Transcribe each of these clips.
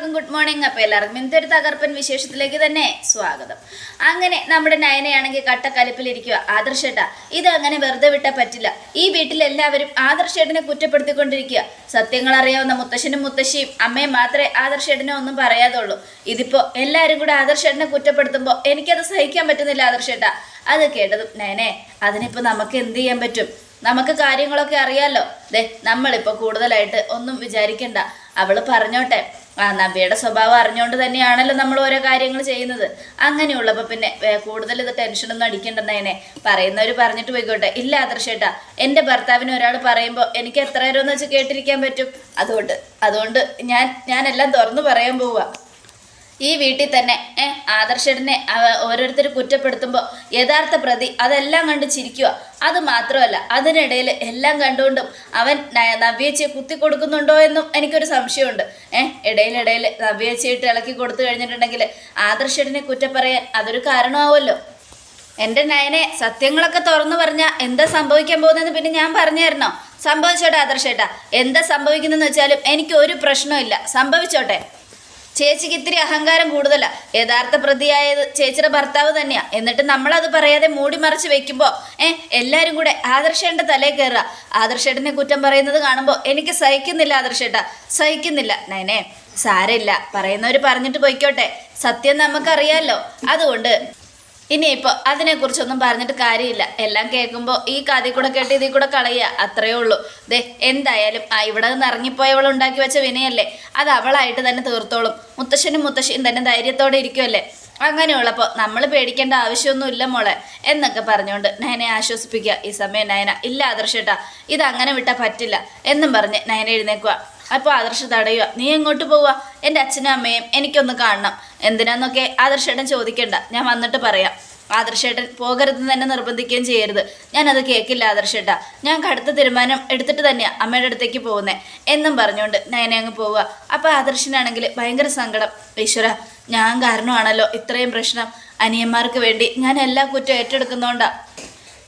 എല്ലാവർക്കും good morning അപ്പോൾ എല്ലാവർക്കും ഇന്നത്തെ ഒരു തകർപ്പൻ വിശേഷത്തിലേക്ക് തന്നെ സ്വാഗതം. അങ്ങനെ നമ്മുടെ നയനയാണെങ്കിൽ കട്ടക്കലിപ്പിലിരിക്കുക ആദർശേട്ട ഇത് അങ്ങനെ വെറുതെ വിട്ടാൽ പറ്റില്ല. ഈ വീട്ടിലെല്ലാവരും ആദർശേട്ടനെ കുറ്റപ്പെടുത്തിക്കൊണ്ടിരിക്കുക സത്യങ്ങൾ അറിയാവുന്ന മുത്തശ്ശനും മുത്തശ്ശിയും അമ്മയും മാത്രമേ ആദർശേട്ടനെ ഒന്നും പറയാതുള്ളൂ. ഇതിപ്പോൾ എല്ലാവരും കൂടെ ആദർശേട്ടനെ കുറ്റപ്പെടുത്തുമ്പോൾ എനിക്കത് സഹിക്കാൻ പറ്റുന്നില്ല ആദർശേട്ട അത് കേട്ടതും നയനെ അതിനിപ്പോൾ നമുക്ക് എന്ത് ചെയ്യാൻ പറ്റും? നമുക്ക് കാര്യങ്ങളൊക്കെ അറിയാലോ. ദേ നമ്മളിപ്പോൾ കൂടുതലായിട്ട് ഒന്നും വിചാരിക്കണ്ട. അവൾ പറഞ്ഞോട്ടെ. ആ നബിയുടെ സ്വഭാവം അറിഞ്ഞുകൊണ്ട് തന്നെയാണല്ലോ നമ്മൾ ഓരോ കാര്യങ്ങൾ ചെയ്യുന്നത്. അങ്ങനെയുള്ളപ്പോൾ പിന്നെ കൂടുതൽ ഇത് ടെൻഷനൊന്നും അടിക്കണ്ടെന്നതിനെ പറയുന്നവർ പറഞ്ഞിട്ട് പോയിക്കോട്ടെ. ഇല്ല ആദർശേട്ടാ എന്റെ ഭർത്താവിന് ഒരാൾ പറയുമ്പോൾ എനിക്ക് എത്ര നേരം എന്ന് വെച്ച് കേട്ടിരിക്കാൻ പറ്റും. അതുകൊണ്ട് അതുകൊണ്ട് ഞാൻ ഞാനെല്ലാം തുറന്നു പറയാൻ പോവുക ഈ വീട്ടിൽ തന്നെ ഏ ആദർശനെ ഓരോരുത്തർ കുറ്റപ്പെടുത്തുമ്പോൾ യഥാർത്ഥ പ്രതി അതെല്ലാം കണ്ട് ചിരിക്കുക. അത് മാത്രമല്ല അതിനിടയിൽ എല്ലാം കണ്ടുകൊണ്ടും അവൻ നവ്യേച്ചിയെ കുത്തി കൊടുക്കുന്നുണ്ടോ എന്നും എനിക്കൊരു സംശയമുണ്ട്. ഏ ഇടയിലിടയിൽ നവ്യേച്ചിയിട്ട് ഇളക്കി കൊടുത്തു കഴിഞ്ഞിട്ടുണ്ടെങ്കിൽ ആദർശനെ കുറ്റം പറയാൻ അതൊരു കാരണമാവുമല്ലോ. എന്റെ നയനെ സത്യങ്ങളൊക്കെ തുറന്നു പറഞ്ഞാൽ എന്താ സംഭവിക്കാൻ പോകുന്നതെന്ന് പിന്നെ ഞാൻ പറഞ്ഞു തരണോ സംഭവിച്ചോട്ടെ ആദർശേട്ടാ. എന്താ സംഭവിക്കുന്നതെന്ന് വെച്ചാലും എനിക്ക് ഒരു പ്രശ്നമില്ല സംഭവിച്ചോട്ടെ. ചേച്ചിക്ക് ഇത്തിരി അഹങ്കാരം കൂടുതലാ. യഥാർത്ഥ പ്രതിയായത് ചേച്ചിയുടെ ഭർത്താവ് തന്നെയാ. എന്നിട്ട് നമ്മളത് പറയാതെ മൂടി മറച്ച് വെക്കുമ്പോൾ ഏ എല്ലാവരും കൂടെ ആദർശേട്ടന്റെ തലേ കയറുക ആദർശേട്ടനെ കുറ്റം പറയുന്നത് കാണുമ്പോൾ എനിക്ക് സഹിക്കുന്നില്ല ആദർശേട്ടാ. സഹിക്കുന്നില്ല. നൈനെ സാരമില്ല. പറയുന്നവർ പറഞ്ഞിട്ട് പോയിക്കോട്ടെ. സത്യം നമുക്കറിയാമല്ലോ അതുകൊണ്ട് ഇനിയിപ്പോൾ അതിനെക്കുറിച്ചൊന്നും പറഞ്ഞിട്ട് കാര്യമില്ല. എല്ലാം കേൾക്കുമ്പോൾ ഈ കഥ കൂടെ കേട്ട് ഇതിൽ കൂടെ കളയുക. അത്രയേ ഉള്ളൂ. ദേ എന്തായാലും ആ ഇവിടെ നിന്ന് ഇറങ്ങിപ്പോയവൾ ഉണ്ടാക്കി വെച്ച വിനയല്ലേ? അത് അവളായിട്ട് തന്നെ തീർത്തോളും. മുത്തശ്ശനും മുത്തശ്ശിയും തന്നെ ധൈര്യത്തോടെ ഇരിക്കുമല്ലേ അങ്ങനെയുള്ളപ്പോൾ നമ്മൾ പേടിക്കേണ്ട ആവശ്യമൊന്നുമില്ല മോളെ എന്നൊക്കെ പറഞ്ഞുകൊണ്ട് നയനെ ആശ്വസിപ്പിക്കുക. ഈ സമയം നയന ഇല്ല ആദർശേട്ടാ ഇത് അങ്ങനെ വിട്ടാൽ പറ്റില്ല എന്നും പറഞ്ഞ് നയന എഴുന്നേക്കുക അപ്പോൾ ആദർശ തടയുക നീ എങ്ങോട്ട് പോവുക എന്റെ അച്ഛനും അമ്മയും എനിക്കൊന്ന് കാണണം. എന്തിനാന്നൊക്കെ ആദർശേട്ടൻ ചോദിക്കണ്ട. ഞാൻ വന്നിട്ട് പറയാം. ആദർശേട്ടൻ പോകരുതെന്ന് തന്നെ നിർബന്ധിക്കുകയും ചെയ്യരുത്. ഞാനത് കേൾക്കില്ല ആദർശേട്ടാ. ഞാൻ കടുത്ത തീരുമാനം എടുത്തിട്ട് തന്നെയാണ് അമ്മയുടെ അടുത്തേക്ക് പോകുന്നത് എന്നും പറഞ്ഞുകൊണ്ട് നയനെ അങ്ങ് പോവുക അപ്പോൾ ആദർശനാണെങ്കിൽ ഭയങ്കര സങ്കടം. ഈശ്വര ഞാൻ കാരണമാണല്ലോ ഇത്രയും പ്രശ്നം. അനിയന്മാർക്ക് വേണ്ടി ഞാൻ എല്ലാ കുറ്റം ഏറ്റെടുക്കുന്നതുകൊണ്ടാണ്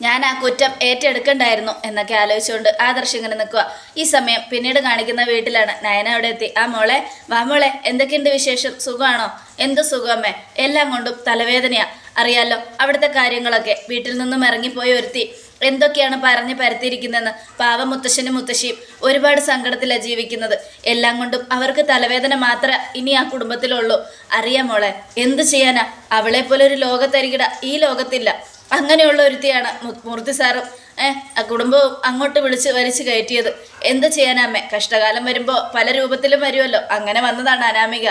ഞാൻ ആ കുറ്റം ഏറ്റെടുക്കണ്ടായിരുന്നു എന്നൊക്കെ ആലോചിച്ചുകൊണ്ട് ആദർശ് ഇങ്ങനെ നിൽക്കുക. ഈ സമയം പിന്നീട് കാണിക്കുന്ന വീട്ടിലാണ് നയന അവിടെ എത്തി. ആ മോളെ വാ മോളെ എന്തൊക്കെയുണ്ട് വിശേഷം? സുഖമാണോ? എന്ത് സുഖമേ എല്ലാം കൊണ്ടും തലവേദനയാ. അറിയാലോ അവിടുത്തെ കാര്യങ്ങളൊക്കെ. വീട്ടിൽ നിന്നും ഇറങ്ങിപ്പോയി ഒരുത്തി. എന്തൊക്കെയാണ് പറഞ്ഞ് പരത്തിയിരിക്കുന്നതെന്ന് പാവ മുത്തശ്ശനും മുത്തശ്ശിയും ഒരുപാട് സങ്കടത്തിലാണ് ജീവിക്കുന്നത്. എല്ലാം കൊണ്ടും അവർക്ക് തലവേദന മാത്രമേ ഇനി ആ കുടുംബത്തിലുള്ളൂ. അറിയാം മോളെ എന്ത് ചെയ്യാനാ? അവളെപ്പോലെ പോലെ ഒരു ലോകത്തരികിട ഈ ലോകത്തില്ല. അങ്ങനെയുള്ള ഒരുത്തിയാണ് മൂർത്തി സാറും. ഏഹ് ആ കുടുംബവും അങ്ങോട്ട് വിളിച്ച് വലിച്ചു കയറ്റിയത്. എന്ത് ചെയ്യാനാമേ കഷ്ടകാലം വരുമ്പോൾ പല രൂപത്തിലും വരുമല്ലോ അങ്ങനെ വന്നതാണ് അനാമിക.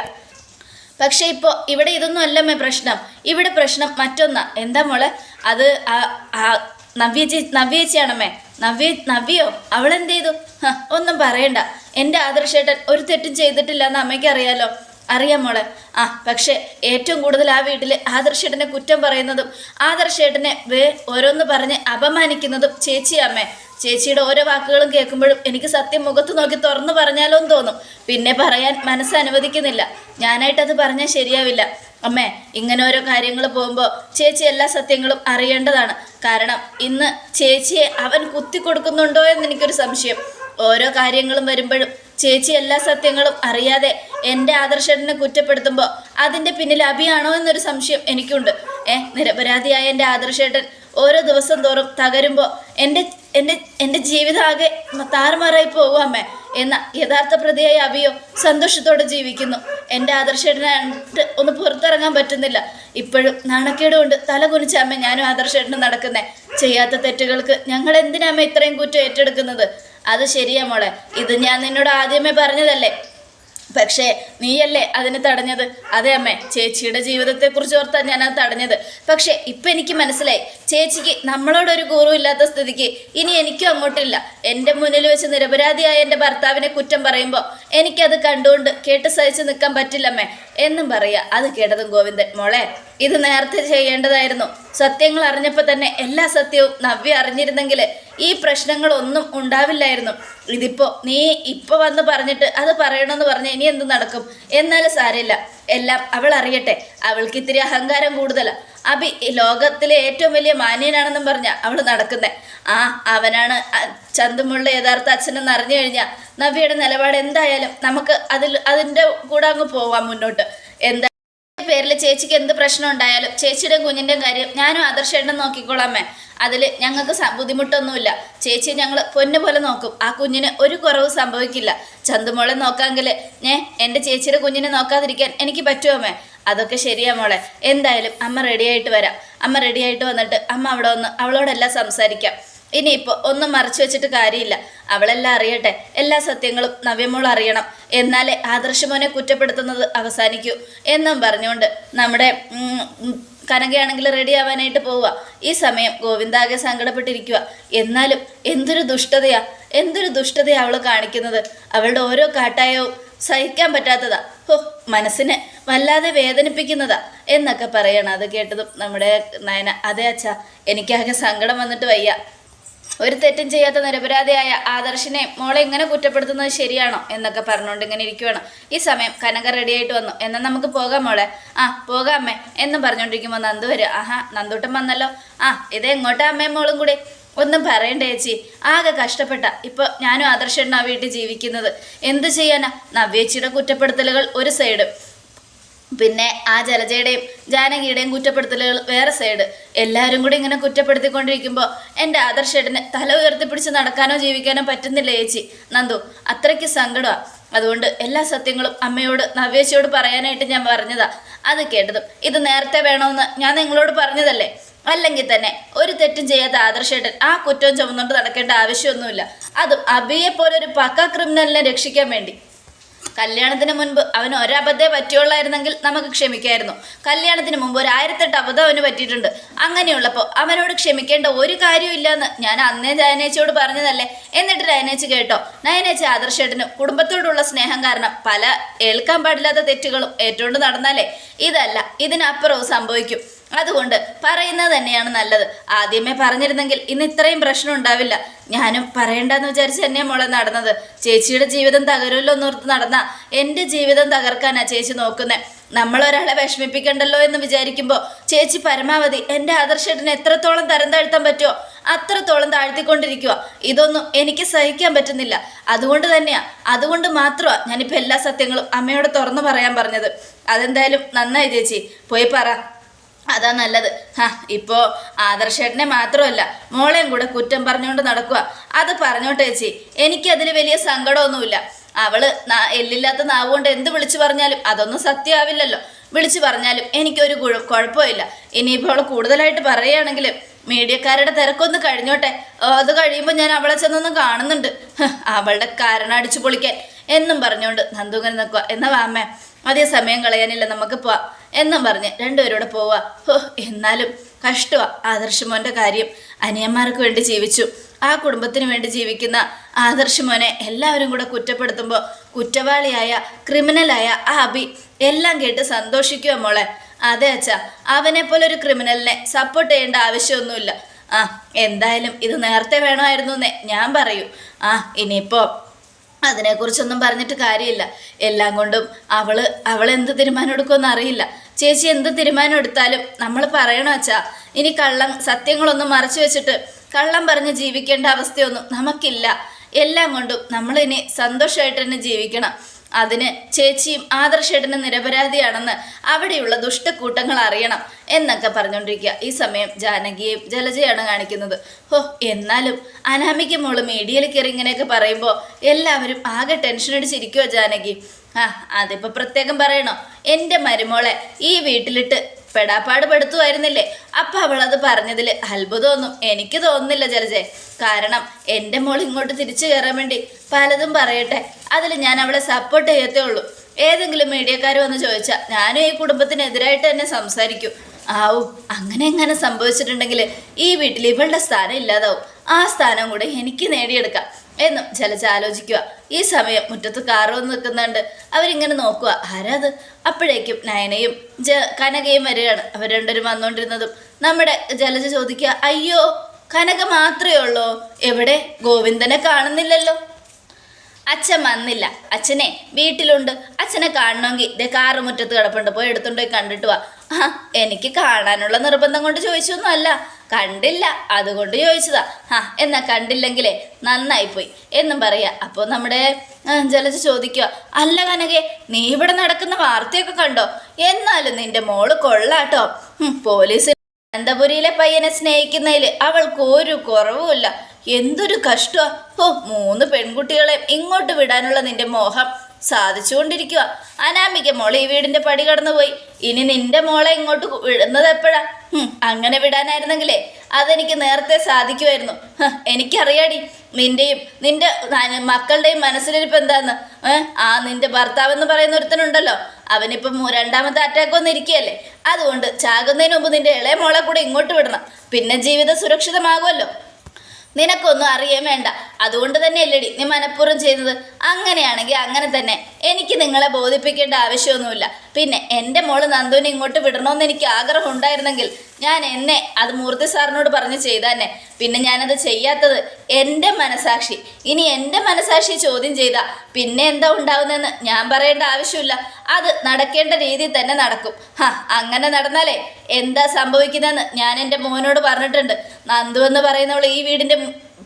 പക്ഷേ ഇപ്പോൾ ഇവിടെ ഇതൊന്നും അല്ലമ്മേ പ്രശ്നം. ഇവിടെ പ്രശ്നം മറ്റൊന്നാ. എന്താ മോളെ? അത് ആ നവ്യേച്ചി നവ്യേച്ചിയാണമ്മേ നവ്യ നവ്യോ? അവളെന്ത് ചെയ്തു? ഒന്നും പറയണ്ട. എന്റെ ആദർശേട്ടൻ ഒരു തെറ്റും ചെയ്തിട്ടില്ല എന്ന് അമ്മയ്ക്ക് അറിയാലോ അറിയാം മോളെ. ആ പക്ഷേ ഏറ്റവും കൂടുതൽ ആ വീട്ടിൽ ആദർശേട്ടനെ കുറ്റം പറയുന്നതും ആദർശേട്ടനെ വേ ഓരോന്ന് പറഞ്ഞ് അപമാനിക്കുന്നതും ചേച്ചിയമ്മേ ചേച്ചിയുടെ ഓരോ വാക്കുകളും കേൾക്കുമ്പോഴും എനിക്ക് സത്യം മുഖത്ത് നോക്കി തുറന്നു പറഞ്ഞാലോ എന്ന് തോന്നും. പിന്നെ പറയാൻ മനസ്സ് അനുവദിക്കുന്നില്ല. ഞാനായിട്ടത് പറഞ്ഞാൽ ശരിയാവില്ല. അമ്മേ ഇങ്ങനെ ഓരോ കാര്യങ്ങൾ പോകുമ്പോൾ ചേച്ചി എല്ലാ സത്യങ്ങളും അറിയേണ്ടതാണ്. കാരണം ഇന്ന് ചേച്ചിയെ അവൻ കുത്തി കൊടുക്കുന്നുണ്ടോ എന്ന് എനിക്കൊരു സംശയം. ഓരോ കാര്യങ്ങളും വരുമ്പോഴും ചേച്ചി എല്ലാ സത്യങ്ങളും അറിയാതെ എന്റെ ആദർശനെ കുറ്റപ്പെടുത്തുമ്പോൾ അതിന്റെ പിന്നിൽ അഭിയാണോ എന്നൊരു സംശയം എനിക്കുണ്ട്. ഏ നിരപരാധിയായ എന്റെ ആദർശേട്ടൻ ഓരോ ദിവസം തോറും തകരുമ്പോൾ എന്റെ എന്റെ എന്റെ ജീവിതം ആകെ താറുമാറായി പോകും എന്ന യഥാർത്ഥ പ്രതിയായ അഭിയോ സന്തോഷത്തോടെ ജീവിക്കുന്നു. എന്റെ ആദർശേട്ടനായിട്ട് ഒന്ന് പുറത്തിറങ്ങാൻ പറ്റുന്നില്ല. ഇപ്പോഴും നാണക്കേട് കൊണ്ട് തല കുനിച്ചമ്മ ഞാനും ആദർശേട്ടനും നടക്കുന്നേ. ചെയ്യാത്ത തെറ്റുകൾക്ക് ഞങ്ങൾ എന്തിനാ അമ്മ ഇത്രയും കുറ്റം ഏറ്റെടുക്കുന്നത്? അത് ശരിയാ മോളെ. ഇത് ഞാൻ നിന്നോട് ആദ്യമേ പറഞ്ഞതല്ലേ? പക്ഷേ നീയല്ലേ അതിന് തടഞ്ഞത്? അതെ അമ്മേ ചേച്ചിയുടെ ജീവിതത്തെക്കുറിച്ച് ഓർത്താണ് ഞാൻ അത് തടഞ്ഞത്. പക്ഷേ ഇപ്പം എനിക്ക് മനസ്സിലായി. ചേച്ചിക്ക് നമ്മളോടൊരു കൂറുമില്ലാത്ത സ്ഥിതിക്ക് ഇനി എനിക്കും അങ്ങോട്ടില്ല. എന്റെ മുന്നിൽ വെച്ച് നിരപരാധിയായ എന്റെ ഭർത്താവിനെ കുറ്റം പറയുമ്പോൾ എനിക്കത് കണ്ടുകൊണ്ട് കേട്ട് സഹിച്ച് നിൽക്കാൻ പറ്റില്ലമ്മേ. എന്നും പറയുക അത് കേട്ടതും ഗോവിന്ദൻ. മോളെ ഇത് നേരത്തെ ചെയ്യേണ്ടതായിരുന്നു. സത്യങ്ങൾ അറിഞ്ഞപ്പോൾ തന്നെ എല്ലാ സത്യവും നവ്യ അറിഞ്ഞിരുന്നെങ്കിൽ ഈ പ്രശ്നങ്ങളൊന്നും ഉണ്ടാവില്ലായിരുന്നു. ഇതിപ്പോൾ നീ ഇപ്പോൾ വന്ന് പറഞ്ഞിട്ട് അത് പറയണമെന്ന് പറഞ്ഞ് ഇനി എന്ത് നടക്കും? എന്നാലും സാരമില്ല. എല്ലാം അവൾ അറിയട്ടെ. അവൾക്ക് ഇത്തിരി അഹങ്കാരം കൂടുതലാണ് അഭി ലോകത്തിലെ ഏറ്റവും വലിയ മാന്യനാണെന്നും പറഞ്ഞ അവൾ നടക്കുന്നത് ആ അവനാണ് ചന്തുമുള്ള യഥാർത്ഥ അച്ഛനെന്ന് അറിഞ്ഞു കഴിഞ്ഞാൽ നവ്യയുടെ നിലപാട് എന്തായാലും നമുക്ക് അതിൽ അതിന്റെ കൂടെ അങ്ങ് പോവാം മുന്നോട്ട്. എന്താ പേരിൽ ചേച്ചിക്ക് എന്ത് പ്രശ്നം ഉണ്ടായാലും ചേച്ചിയുടെ കുഞ്ഞിന്റെയും കാര്യം ഞാനും ആദർശേട്ടൻ നോക്കിക്കോളാമേ അതിൽ ഞങ്ങൾക്ക് ബുദ്ധിമുട്ടൊന്നുമില്ല. ചേച്ചി ഞങ്ങൾ പൊന്നു പോലെ നോക്കും. ആ കുഞ്ഞിന് ഒരു കുറവ് സംഭവിക്കില്ല. ചന്തുമോളെ നോക്കാമെങ്കിൽ ഏ എന്റെ ചേച്ചിയുടെ കുഞ്ഞിനെ നോക്കാതിരിക്കാൻ എനിക്ക് പറ്റുമോ അതൊക്കെ ശരിയാ മോളെ. എന്തായാലും അമ്മ റെഡിയായിട്ട് വരാം. അമ്മ റെഡിയായിട്ട് വന്നിട്ട് അമ്മ അവിടെ വന്ന് അവളോടെല്ലാം സംസാരിക്കാം. ഇനിയിപ്പോൾ ഒന്നും മറച്ചു വെച്ചിട്ട് കാര്യമില്ല. അവളെല്ലാം അറിയട്ടെ. എല്ലാ സത്യങ്ങളും നവ്യമോൾ അറിയണം. എന്നാലേ ആദർശമോനെ കുറ്റപ്പെടുത്തുന്നത് അവസാനിക്കൂ എന്നും പറഞ്ഞുകൊണ്ട് നമ്മുടെ കനകയാണെങ്കിൽ റെഡി ആവാനായിട്ട് പോവുക. ഈ സമയം ഗോവിന്ദാകെ സങ്കടപ്പെട്ടിരിക്കുക എന്നാലും എന്തൊരു ദുഷ്ടതയാ. എന്തൊരു ദുഷ്ടതയാ അവൾ കാണിക്കുന്നത്. അവളുടെ ഓരോ കാട്ടായവും സഹിക്കാൻ പറ്റാത്തതാ. ഹോ മനസ്സിനെ വല്ലാതെ വേദനിപ്പിക്കുന്നതാ എന്നൊക്കെ പറയണം. അത് കേട്ടതും നമ്മുടെ നയന അതെ അച്ഛാ എനിക്കാകെ സങ്കടം വന്നിട്ട് വയ്യ. ഒരു തെറ്റും ചെയ്യാത്ത നിരപരാധിയായ ആദർശിനെ മോളെ ഇങ്ങനെ കുറ്റപ്പെടുത്തുന്നത് ശരിയാണോ എന്നൊക്കെ പറഞ്ഞുകൊണ്ട് ഇങ്ങനെ ഇരിക്കുവാണ്. ഈ സമയം കനക റെഡിയായിട്ട് വന്നു. എന്നാൽ നമുക്ക് പോകാം മോളെ. ആ പോകാം അമ്മേ എന്നും പറഞ്ഞുകൊണ്ടിരിക്കുമ്പോൾ നന്ദു വരും. ആഹാ നന്ദൂട്ടം വന്നല്ലോ. ആ ഇത് എങ്ങോട്ടാ അമ്മയും മോളും കൂടി? ഒന്നും പറയണ്ട ചേച്ചി. ആകെ കഷ്ടപ്പെട്ട ഇപ്പോൾ ഞാനും ആദർശണ്ണ വീട്ടിൽ ജീവിക്കുന്നത്. എന്ത് ചെയ്യാനാ? നവ്യേച്ചിയുടെ കുറ്റപ്പെടുത്തലുകൾ ഒരു സൈഡ് പിന്നെ ആ ജലജയുടെയും ജാനകിയുടെയും കുറ്റപ്പെടുത്തലുകൾ വേറെ സൈഡ് എല്ലാവരും കൂടി ഇങ്ങനെ കുറ്റപ്പെടുത്തിക്കൊണ്ടിരിക്കുമ്പോൾ എന്റെ ആദർശേട്ടന് തല ഉയർത്തിപ്പിടിച്ച് നടക്കാനോ ജീവിക്കാനോ പറ്റുന്നില്ല ചേച്ചി? നന്ദു അത്രയ്ക്ക് സങ്കടമാണ് അതുകൊണ്ട് എല്ലാ സത്യങ്ങളും അമ്മയോട് നവ്യേശിയോട് പറയാനായിട്ട് ഞാൻ പറഞ്ഞതാ. അത് കേട്ടതും ഇത് നേരത്തെ വേണമെന്ന് ഞാൻ നിങ്ങളോട് പറഞ്ഞതല്ലേ? അല്ലെങ്കിൽ തന്നെ ഒരു തെറ്റും ചെയ്യാത്ത ആദർശേട്ടൻ ആ കുറ്റവും ചുമന്നുകൊണ്ട് നടക്കേണ്ട ആവശ്യമൊന്നുമില്ല. അതും അബിയെ പോലെ ഒരു പക്ക ക്രിമിനലിനെ രക്ഷിക്കാൻ വേണ്ടി. കല്യാണത്തിന് മുൻപ് അവന് ഒരബദ്ധേ പറ്റിയുള്ളായിരുന്നെങ്കിൽ നമുക്ക് ക്ഷമിക്കായിരുന്നു. കല്യാണത്തിന് മുമ്പ് ഒരു ആയിരത്തെട്ട് അബദ്ധം അവന് പറ്റിയിട്ടുണ്ട്. അങ്ങനെയുള്ളപ്പോൾ അവനോട് ക്ഷമിക്കേണ്ട ഒരു കാര്യമില്ലെന്ന് ഞാൻ അന്നേ നയനേച്ചിയോട് പറഞ്ഞതല്ലേ? എന്നിട്ട് നയനേച്ചി കേട്ടോ. നയനേച്ചി ആദർശേട്ടന് കുടുംബത്തോടുള്ള സ്നേഹം കാരണം പല ഏൽക്കാൻ പാടില്ലാത്ത തെറ്റുകളും ഏറ്റുകൊണ്ട് നടന്നാലേ. ഇതല്ല ഇതിനപ്പുറവും സംഭവിക്കും. അതുകൊണ്ട് പറയുന്നത് തന്നെയാണ് നല്ലത്. ആദ്യമേ പറഞ്ഞിരുന്നെങ്കിൽ ഇന്ന് ഇത്രയും പ്രശ്നം ഉണ്ടാവില്ല. ഞാനും പറയണ്ടെന്ന് വിചാരിച്ച് തന്നെ മോളെ നടന്നത്. ചേച്ചിയുടെ ജീവിതം തകരുമല്ലോ എന്നോർത്ത് നടന്ന എന്റെ ജീവിതം തകർക്കാനാ ചേച്ചി നോക്കുന്നത് നമ്മളൊരാളെ വിഷമിപ്പിക്കണ്ടല്ലോ എന്ന് വിചാരിക്കുമ്പോൾ ചേച്ചി പരമാവധി എന്റെ ആദർശത്തിന് എത്രത്തോളം തരം താഴ്ത്താൻ പറ്റുമോ അത്രത്തോളം താഴ്ത്തിക്കൊണ്ടിരിക്കുക ഇതൊന്നും എനിക്ക് സഹിക്കാൻ പറ്റുന്നില്ല. അതുകൊണ്ട് തന്നെയാ. അതുകൊണ്ട് മാത്രമാണ് ഞാനിപ്പോൾ എല്ലാ സത്യങ്ങളും അമ്മയോട് തുറന്നു പറയാൻ പറഞ്ഞത്. അതെന്തായാലും നന്നായി ചേച്ചി. പോയി പറ. അതാ നല്ലത്. ഹാ ഇപ്പോ ആദർശേട്ടനെ മാത്രമല്ല മോളെയും കൂടെ കുറ്റം പറഞ്ഞുകൊണ്ട് നടക്കുക അത് പറഞ്ഞോട്ടെ ചേച്ചി. എനിക്കതിൽ വലിയ സങ്കടമൊന്നുമില്ല. അവൾ എല്ലില്ലാത്ത നാവുകൊണ്ട് എന്ത് വിളിച്ചു പറഞ്ഞാലും അതൊന്നും സത്യമാവില്ലല്ലോ. വിളിച്ചു പറഞ്ഞാലും എനിക്കൊരു കുഴ- കുഴപ്പമില്ല. ഇനിയിപ്പോൾ അവൾ കൂടുതലായിട്ട് പറയുകയാണെങ്കിൽ മീഡിയക്കാരുടെ തിരക്കൊന്ന് കഴിഞ്ഞോട്ടെ. അത് കഴിയുമ്പോൾ ഞാൻ അവളെ ചെന്നൊന്ന് കാണുന്നുണ്ട്. അവളുടെ കാരണം അടിച്ചു പൊളിക്കാൻ. എന്നും പറഞ്ഞുകൊണ്ട് നന്ദുങ്ങനെ നിൽക്കുക എന്നാ വാമ്മേ അതേ സമയം കളയാനില്ല നമുക്ക് പോവാം. എന്നും പറഞ്ഞ് രണ്ടുപേരോട് പോവുക. ഹോ എന്നാലും കഷ്ടമാ ആദർശമോന്റെ കാര്യം. അനിയന്മാർക്ക് വേണ്ടി ജീവിച്ചു. ആ കുടുംബത്തിന് വേണ്ടി ജീവിക്കുന്ന ആദർശമോനെ എല്ലാവരും കൂടെ കുറ്റപ്പെടുത്തുമ്പോൾ കുറ്റവാളിയായ ക്രിമിനലായ ആ അബി എല്ലാം കേട്ട് സന്തോഷിക്കുക മോളെ. അതെ അച്ഛാ അവനെ പോലെ ഒരു ക്രിമിനലിനെ സപ്പോർട്ട് ചെയ്യേണ്ട ആവശ്യമൊന്നുമില്ല. ആ എന്തായാലും ഇത് നേരത്തെ വേണമായിരുന്നു എന്നേ ഞാൻ പറയൂ. ആ ഇനിയിപ്പോൾ അതിനെക്കുറിച്ചൊന്നും പറഞ്ഞിട്ട് കാര്യമില്ല. എല്ലാം കൊണ്ടും അവൾ അവൾ എന്ത് തീരുമാനം എടുക്കുമെന്ന് അറിയില്ല. ചേച്ചി എന്ത് തീരുമാനം എടുത്താലും നമ്മൾ പറയണോ വെച്ചാ ഇനി കള്ളം സത്യങ്ങളൊന്നും മറച്ചു വെച്ചിട്ട് കള്ളം പറഞ്ഞ് ജീവിക്കേണ്ട അവസ്ഥയൊന്നും നമുക്കില്ല. എല്ലാം കൊണ്ടും നമ്മളിനി സന്തോഷമായിട്ട് തന്നെ ജീവിക്കണം. അതിന് ചേച്ചിയും ആദർശേട്ടന് നിരപരാധിയാണെന്ന് അവിടെയുള്ള ദുഷ്ടക്കൂട്ടങ്ങൾ അറിയണം എന്നൊക്കെ പറഞ്ഞുകൊണ്ടിരിക്കുക. ഈ സമയം ജാനകിയെയും ജലജയാണ് കാണിക്കുന്നത്. ഹോ എന്നാലും അനാമിക്ക് മോൾ മീഡിയയിൽ കയറി ഇങ്ങനെയൊക്കെ പറയുമ്പോൾ എല്ലാവരും ആകെ ടെൻഷൻ അടിച്ചിരിക്കുവോ ജാനകി. ആ അതിപ്പോൾ പ്രത്യേകം പറയണോ? എന്റെ മരുമോളെ ഈ വീട്ടിലിട്ട് പെടാപ്പാട് പെടുത്തുമായിരുന്നില്ലേ അപ്പം അവളത് പറഞ്ഞതിൽ അത്ഭുതമൊന്നും. എനിക്ക് തോന്നുന്നില്ല ജലജെ. കാരണം എന്റെ മോൾ ഇങ്ങോട്ട് തിരിച്ചു കയറാൻ വേണ്ടി പലതും പറയട്ടെ. അതിൽ ഞാൻ അവളെ സപ്പോർട്ട് ചെയ്യത്തേ ഉള്ളൂ. ഏതെങ്കിലും മീഡിയക്കാർ വന്ന് ചോദിച്ചാൽ ഞാനും ഈ കുടുംബത്തിനെതിരായിട്ട് തന്നെ സംസാരിക്കും. ആവും. അങ്ങനെ എങ്ങനെ സംഭവിച്ചിട്ടുണ്ടെങ്കിൽ ഈ വീട്ടിൽ ഇവളുടെ സ്ഥാനം ഇല്ലാതാവും. ആ സ്ഥാനം കൂടെ എനിക്ക് നേടിയെടുക്കാം. എന്നും ജലജ ആലോചിക്കുക ഈ സമയം മുറ്റത്ത് കാറ് വന്ന് നിൽക്കുന്നുണ്ട്. അവരിങ്ങനെ നോക്കുക. ആരാത് അപ്പോഴേക്കും നയനയും ജ കനകയും വരികയാണ്. അവർ രണ്ടുപേരും വന്നുകൊണ്ടിരുന്നതും നമ്മുടെ ജലജ ചോദിക്കുക അയ്യോ കനക മാത്രമേ ഉള്ളോ? എവിടെ? ഗോവിന്ദനെ കാണുന്നില്ലല്ലോ. അച്ഛൻ വന്നില്ല. അച്ഛനെ വീട്ടിലുണ്ട്. അച്ഛനെ കാണണമെങ്കിൽ ഇതേ കാറ് മുറ്റത്ത് കിടപ്പുണ്ട്. പോയി എടുത്തുകൊണ്ട് പോയി കണ്ടിട്ട് വാ. എനിക്ക് കാണാനുള്ള നിർബന്ധം കൊണ്ട് ചോദിച്ചൊന്നുമല്ല. കണ്ടില്ല അതുകൊണ്ട് ചോദിച്ചതാ. ഹാ എന്നാ കണ്ടില്ലെങ്കിലേ നന്നായിപ്പോയി. എന്നും പറയാ അപ്പോൾ നമ്മുടെ ജലജ ചോദിക്കുക അല്ല കനകെ നീ ഇവിടെ നടക്കുന്ന വാർത്തയൊക്കെ കണ്ടോ? എന്നാലും നിന്റെ മോൾ കൊള്ളാട്ടോ. പോലീസ് അനന്തപുരിയിലെ പയ്യനെ സ്നേഹിക്കുന്നതിൽ അവൾക്ക് ഒരു കുറവുമില്ല. എന്തൊരു കഷ്ടമാ ഓ മൂന്ന് പെൺകുട്ടികളെ ഇങ്ങോട്ട് വിടാനുള്ള നിന്റെ മോഹം. സാധിച്ചുകൊണ്ടിരിക്കുക അനാമിക മോളെ ഈ വീടിന്റെ പടി കടന്നുപോയി. ഇനി നിന്റെ മോളെ ഇങ്ങോട്ട് വിടുന്നത് എപ്പോഴാ? അങ്ങനെ വിടാനായിരുന്നെങ്കിലേ അതെനിക്ക് നേരത്തെ സാധിക്കുമായിരുന്നു എനിക്കറിയാടി നിന്റെയും നിന്റെ മക്കളുടെയും മനസ്സിലിരിപ്പ് എന്താന്ന്? ആ നിന്റെ ഭർത്താവെന്ന് പറയുന്ന ഒരുത്തനുണ്ടല്ലോ. അവനിപ്പം രണ്ടാമത്തെ അറ്റാക്ക് വന്നിരിക്കുകയല്ലേ അതുകൊണ്ട് ചാകുന്നതിന് മുമ്പ് നിന്റെ ഇളയ മോളെ കൂടെ ഇങ്ങോട്ട് വിടണം. പിന്നെ ജീവിതം സുരക്ഷിതമാകുമല്ലോ. നിനക്കൊന്നും അറിയാൻ വേണ്ട. അതുകൊണ്ട് തന്നെയല്ലേടി നീ മനഃപൂർവം ചെയ്യുന്നത്. അങ്ങനെയാണെങ്കിൽ അങ്ങനെ തന്നെ. എനിക്ക് നിങ്ങളെ ബോധിപ്പിക്കേണ്ട ആവശ്യമൊന്നുമില്ല. പിന്നെ എന്റെ മോൾ നന്ദുവിനെ ഇങ്ങോട്ട് വിടണമെന്ന് എനിക്ക് ആഗ്രഹം ഉണ്ടായിരുന്നെങ്കിൽ ഞാൻ എന്നെ അത് മൂർത്തി സാറിനോട് പറഞ്ഞ് ചെയ്താന്നെ. പിന്നെ ഞാനത് ചെയ്യാത്തത് എന്റെ മനസാക്ഷി. ഇനി എന്റെ മനസാക്ഷി ചോദ്യം ചെയ്താൽ പിന്നെ എന്താ ഉണ്ടാവുന്നതെന്ന് ഞാൻ പറയേണ്ട ആവശ്യമില്ല. അത് നടക്കേണ്ട രീതിയിൽ തന്നെ നടക്കും. ഹാ അങ്ങനെ നടന്നാലേ എന്താ സംഭവിക്കുന്നതെന്ന് ഞാൻ എന്റെ മോനോട് പറഞ്ഞിട്ടുണ്ട്. നന്ദു എന്ന് പറയുന്നവൾ ഈ വീടിന്റെ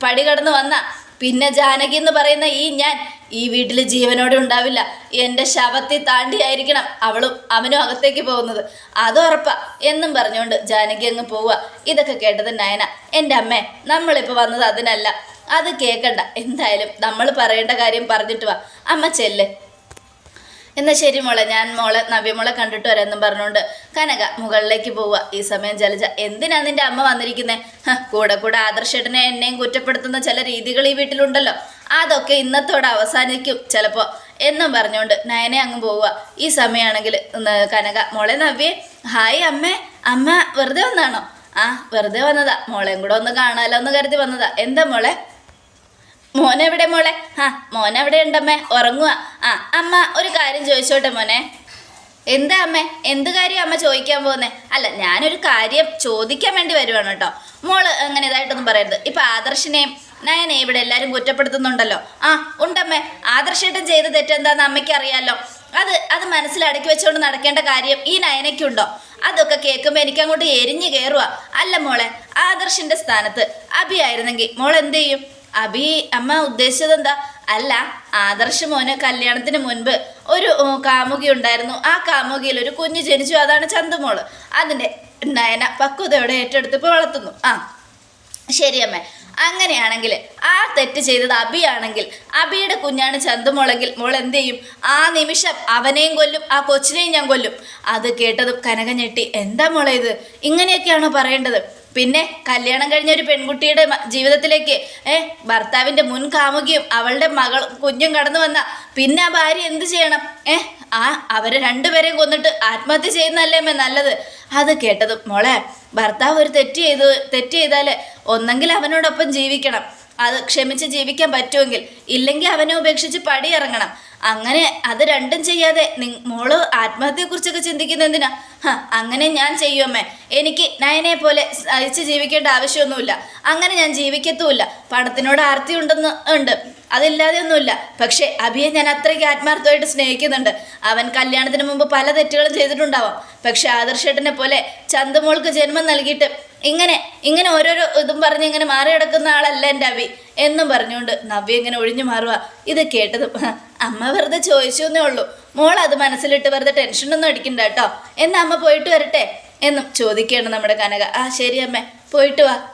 പടി കടന്ന് വന്ന. പിന്നെ ജാനകി എന്ന് പറയുന്ന ഈ ഞാൻ ഈ വീട്ടിൽ ജീവനോടെ ഉണ്ടാവില്ല. എന്റെ ശവത്തിൽ താണ്ടിയായിരിക്കണം അവളും അവനും അകത്തേക്ക് പോകുന്നത്. അത് ഉറപ്പാ. എന്നും പറഞ്ഞുകൊണ്ട് ജാനകി അങ്ങ് പോവുക. ഇതൊക്കെ കേട്ടത് നയന. എന്റെ അമ്മേ നമ്മളിപ്പോൾ വന്നത് അതിനല്ല. അത് കേൾക്കണ്ട എന്തായാലും നമ്മൾ പറയേണ്ട കാര്യം പറഞ്ഞിട്ട് വാ. അമ്മ ചെല്ലേ. എന്നാൽ ശരി മോളെ. ഞാൻ മോളെ നവ്യമോളെ കണ്ടിട്ട് വരാമെന്നും പറഞ്ഞുകൊണ്ട് കനക മുകളിലേക്ക് പോവുക. ഈ സമയം ജലജ എന്തിനാ നിന്റെ അമ്മ വന്നിരിക്കുന്നേ? കൂടെ കൂടെ ആദർശേട്ടനെ എന്നെയും കുറ്റപ്പെടുത്തുന്ന ചില രീതികൾ ഈ വീട്ടിലുണ്ടല്ലോ. അതൊക്കെ ഇന്നത്തോടെ അവസാനിക്കും ചിലപ്പോൾ എന്നും പറഞ്ഞുകൊണ്ട് നയനെ അങ്ങ് പോവുക. ഈ സമയമാണെങ്കിൽ കനക മോളെ നവ്യേ ഹായ് അമ്മേ അമ്മ വെറുതെ വന്നാണോ? ആ വെറുതെ വന്നതാ. മോളെയും കൂടെ ഒന്ന് കാണാലോ എന്ന് കരുതി വന്നതാ. എന്താ മോളെ? മോനെവിടെ മോളെ? ആ മോനെവിടെ ഉണ്ടമ്മേ ഉറങ്ങുക ആ അമ്മ ഒരു കാര്യം ചോദിച്ചോട്ടെ മോനെ. എന്താ അമ്മേ എന്ത് കാര്യം അമ്മ ചോദിക്കാൻ പോകുന്നേ അല്ല ഞാനൊരു കാര്യം ചോദിക്കാൻ വേണ്ടി വരുവാണ് കേട്ടോ. മോൾ അങ്ങനെ ഇതായിട്ടൊന്നും പറയരുത്. ഇപ്പം ആദർശിനെയും നയനെ ഇവിടെ എല്ലാവരും കുറ്റപ്പെടുത്തുന്നുണ്ടല്ലോ. ആ ഉണ്ടമ്മേ. ആദർശേട്ടൻ ചെയ്ത തെറ്റെന്താന്ന് അമ്മയ്ക്ക് അറിയാലോ. അത് അത് മനസ്സിൽ അടക്കി വെച്ചുകൊണ്ട് നടക്കേണ്ട കാര്യം ഈ നയനയ്ക്കുണ്ടോ? അതൊക്കെ കേൾക്കുമ്പോൾ എനിക്ക് അങ്ങോട്ട് എരിഞ്ഞു കയറുക അല്ല മോളെ ആദർശിന്റെ സ്ഥാനത്ത് അബി ആയിരുന്നെങ്കിൽ. മോൾ എന്ത് ചെയ്യും? അഭി അമ്മ ഉദ്ദേശിച്ചത് എന്താ? അല്ല ആദർശ് മോന് കല്യാണത്തിന് മുൻപ് ഒരു കാമുകി ഉണ്ടായിരുന്നു. ആ കാമുകിയിൽ ഒരു കുഞ്ഞു ജനിച്ചു. അതാണ് ചന്തുമോൾ അതിന്റെ നയന പക്വതയോടെ ഏറ്റെടുത്ത് ഇപ്പോൾ വളർത്തുന്നു. ആ ശരി അമ്മേ. അങ്ങനെയാണെങ്കിൽ ആ തെറ്റ് ചെയ്തത് അബിയാണെങ്കിൽ അബിയുടെ കുഞ്ഞാണ് ചന്തുമോളെങ്കിൽ മോൾ എന്ത് ചെയ്യും? ആ നിമിഷം അവനെയും കൊല്ലും ആ കൊച്ചിനെയും ഞാൻ കൊല്ലും. അത് കേട്ടതും കനക ഞെട്ടി എന്താ മോളെ ഇത്? ഇങ്ങനെയൊക്കെയാണോ പറയേണ്ടത്? പിന്നെ കല്യാണം കഴിഞ്ഞ ഒരു പെൺകുട്ടിയുടെ ജീവിതത്തിലേക്ക് ഏ ഭർത്താവിന്റെ മുൻ കാമുകിയും അവളുടെ മകൾ കുഞ്ഞും കടന്നു വന്ന പിന്നെ ആ ഭാര്യ എന്ത് ചെയ്യണം? ഏ ആ അവരെ രണ്ടുപേരെയും കൊന്നിട്ട് ആത്മഹത്യ ചെയ്യുന്നല്ലേ അമ്മേ നല്ലത്? അത് കേട്ടത് മോളെ ഭർത്താവ് ഒരു തെറ്റ് ചെയ്തു തെറ്റ് ചെയ്താൽ ഒന്നെങ്കിൽ അവനോടൊപ്പം ജീവിക്കണം. അത് ക്ഷമിച്ച് ജീവിക്കാൻ പറ്റുമെങ്കിൽ ഇല്ലെങ്കിൽ അവനെ ഉപേക്ഷിച്ച് പടിയിറങ്ങണം. അങ്ങനെ അത് രണ്ടും ചെയ്യാതെ മോൾ ആത്മഹത്യയെക്കുറിച്ചൊക്കെ ചിന്തിക്കുന്ന എന്തിനാ? ഹ, അങ്ങനെ ഞാൻ ചെയ്യുമേ എനിക്ക് നയനെ പോലെ സഹിച്ച് ജീവിക്കേണ്ട ആവശ്യമൊന്നുമില്ല. അങ്ങനെ ഞാൻ ജീവിക്കത്തുമില്ല. പണത്തിനോട് ആർത്തി ഉണ്ടെന്ന് ഉണ്ട്. അതില്ലാതെ ഒന്നുമില്ല പക്ഷേ അഭിയെ ഞാൻ അത്രയ്ക്ക് ആത്മാർത്ഥമായിട്ട് സ്നേഹിക്കുന്നുണ്ട്. അവൻ കല്യാണത്തിന് മുമ്പ് പല തെറ്റുകളും ചെയ്തിട്ടുണ്ടാവാം. പക്ഷേ ആദർശേട്ടനെ പോലെ ചന്ദമോൾക്ക് ജന്മം നൽകിയിട്ട് ഇങ്ങനെ ഇങ്ങനെ ഓരോരോ ഇതും പറഞ്ഞ് ഇങ്ങനെ മാറി കിടക്കുന്ന ആളല്ല എന്റെ അഭി. എന്നും പറഞ്ഞുകൊണ്ട് നവ്യ ഇങ്ങനെ ഒഴിഞ്ഞു മാറുക. ഇത് കേട്ടതും "ഹ, അമ്മ വെറുതെ ചോദിച്ചു എന്നേ ഉള്ളൂ. മോൾ അത് മനസ്സിലിട്ട് വെറുതെ ടെൻഷനൊന്നും അടിക്കണ്ട കേട്ടോ. എന്നാ അമ്മ പോയിട്ട് വരട്ടെ എന്നും ചോദിക്കുകയാണ് നമ്മുടെ കനക. ആ ശരി അമ്മ പോയിട്ട് വാ.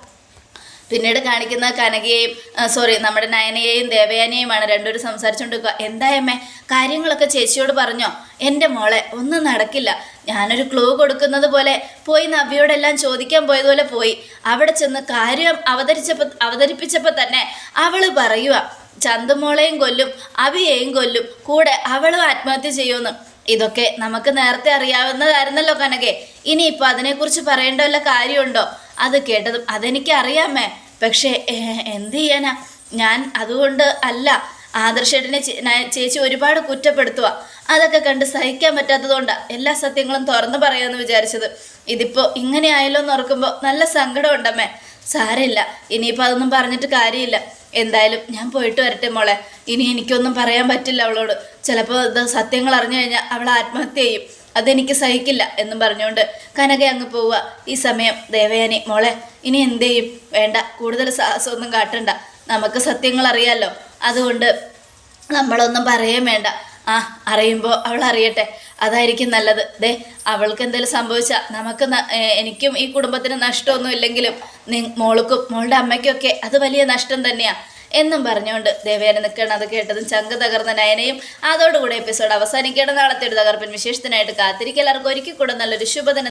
പിന്നീട് കാണിക്കുന്ന കനകയെയും സോറി നമ്മുടെ നയനയെയും ദേവയാനിയെയുമാണ് രണ്ടുപേരും സംസാരിച്ചുകൊണ്ടിരിക്കുക. എന്തായമ്മേ കാര്യങ്ങളൊക്കെ ചേച്ചിയോട് പറഞ്ഞോ? എന്റെ മോളെ ഒന്നും നടക്കില്ല. ഞാനൊരു ക്ലൂ കൊടുക്കുന്നത് പോലെ പോയി നവ്യോടെല്ലാം ചോദിക്കാൻ പോയതുപോലെ പോയി. അവിടെ ചെന്ന് കാര്യം അവതരിച്ചപ്പോൾ അവതരിപ്പിച്ചപ്പോൾ തന്നെ അവൾ പറയുക ചന്തുമോളെയും കൊല്ലും അവിയെയും കൊല്ലും കൂടെ അവളും ആത്മഹത്യ ചെയ്യുമെന്ന്. ഇതൊക്കെ നമുക്ക് നേരത്തെ അറിയാവുന്നതായിരുന്നല്ലോ കനകെ. ഇനിയിപ്പോൾ അതിനെക്കുറിച്ച് പറയേണ്ട വല്ല കാര്യമുണ്ടോ? അത് കേട്ടതും അതെനിക്ക് അറിയാമേ പക്ഷേ എന്ത് ചെയ്യാനാ? ഞാൻ അതുകൊണ്ട് അല്ല ആദർശേട്ടനെ ചേച്ചി ഒരുപാട് കുറ്റപ്പെടുത്തുക അതൊക്കെ കണ്ട് സഹിക്കാൻ പറ്റാത്തതുകൊണ്ടാണ് എല്ലാ സത്യങ്ങളും തുറന്നു പറയാമെന്ന് വിചാരിച്ചത്. ഇതിപ്പോൾ ഇങ്ങനെ ആയല്ലോ എന്ന് ഓർക്കുമ്പോൾ നല്ല സങ്കടം ഉണ്ടമ്മേ സാരമില്ല ഇനിയിപ്പോൾ അതൊന്നും പറഞ്ഞിട്ട് കാര്യമില്ല. എന്തായാലും ഞാൻ പോയിട്ട് വരട്ടെ മോളെ. ഇനി എനിക്കൊന്നും പറയാൻ പറ്റില്ല അവളോട്. ചിലപ്പോൾ ഇത് സത്യങ്ങൾ അറിഞ്ഞു കഴിഞ്ഞാൽ അവൾ ആത്മഹത്യ ചെയ്യും. അതെനിക്ക് സഹിക്കില്ല എന്നും പറഞ്ഞുകൊണ്ട് കനക അങ്ങ് പോവുക. ഈ സമയം ദേവയാനി മോളെ ഇനി എന്ത് ചെയ്യും? വേണ്ട കൂടുതൽ സാഹസമൊന്നും കാട്ടണ്ട. നമുക്ക് സത്യങ്ങൾ അറിയാലോ. അതുകൊണ്ട് നമ്മളൊന്നും പറയേം വേണ്ട. ആ അറിയുമ്പോൾ അവൾ അറിയട്ടെ. അതായിരിക്കും നല്ലത്. ദേ അവൾക്ക് എന്തെങ്കിലും സംഭവിച്ചാൽ നമുക്ക് എനിക്കും ഈ കുടുംബത്തിന് നഷ്ടമൊന്നും ഇല്ലെങ്കിലും മോൾക്കും മോളുടെ അമ്മയ്ക്കൊക്കെ അത് വലിയ നഷ്ടം തന്നെയാണ് എന്നും പറഞ്ഞുകൊണ്ട് ദേവേന നിൽക്കണം അത് കേട്ടതും ചങ്ക് തകർന്ന നയനയും അതോടുകൂടി എപ്പിസോഡ് അവസാനിക്കേണ്ട നാളത്തെ ഒരു തകർപ്പൻ വിശേഷത്തിനായിട്ട് കാത്തിരിക്കും എല്ലാവർക്കും ഒരിക്കൽ കൂടെ നല്ലൊരു ശുഭദിന